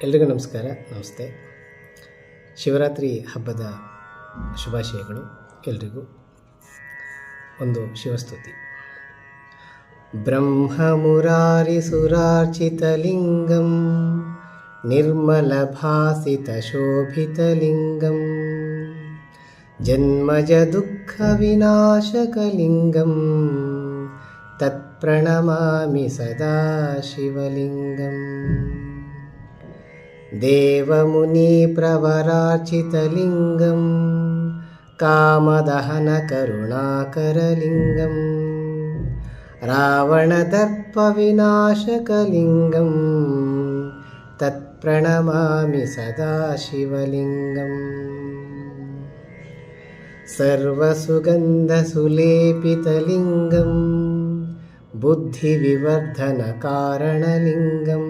ಎಲ್ರಿಗೂ ನಮಸ್ಕಾರ ನಮಸ್ತೆ ಶಿವರಾತ್ರಿ ಹಬ್ಬದ ಶುಭಾಶಯಗಳು ಎಲ್ರಿಗೂ ಒಂದು ಶಿವಸ್ತುತಿ ಬ್ರಹ್ಮಮುರಾರಿಸುರಾರ್ಚಿತಲಿಂಗಂ ನಿರ್ಮಲಭಾಸಿತಶೋಭಿತಲಿಂಗಂ ಜನ್ಮಜ ದುಃಖವಿನಾಶಕಲಿಂಗಂ तत्प्रणमामि सदा शिवलिङ्गम् देवमुनिप्रवरार्चितलिङ्गं कामदहनकरुणाकरलिङ्गं रावणदर्पविनाशकलिङ्गं तत्प्रणमामि सदा शिवलिङ्गम् सर्वसुगन्धसुलेपितलिङ्गम् बुद्धिविवर्धनकारणलिङ्गम्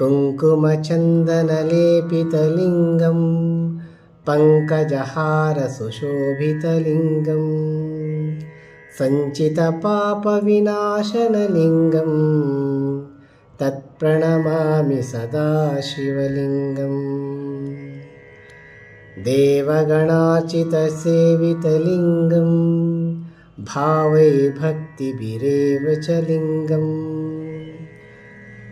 कुङ्कुमचन्दनलेपितलिङ्गं पङ्कजहारसुशोभितलिङ्गं सञ्चितपापविनाशनलिङ्गं तत्प्रणमामि सदा शिवलिङ्गम् देवगणार्चितसेवितलिङ्गं भावै भक्तिभिरेव च लिङ्गम्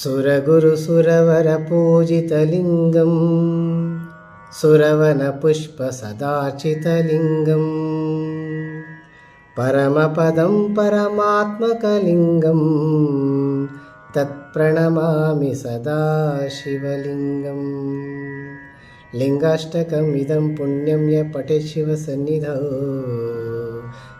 सुरगुरुसुरवरपूजितलिङ्गं सुरवनपुष्पसदार्चितलिङ्गं परमपदं परमात्मकलिङ्गं तत्प्रणमामि सदा शिवलिङ्गम् लिङ्गाष्टकम् इदं पुण्यं य पठेत् शिवसन्निधौ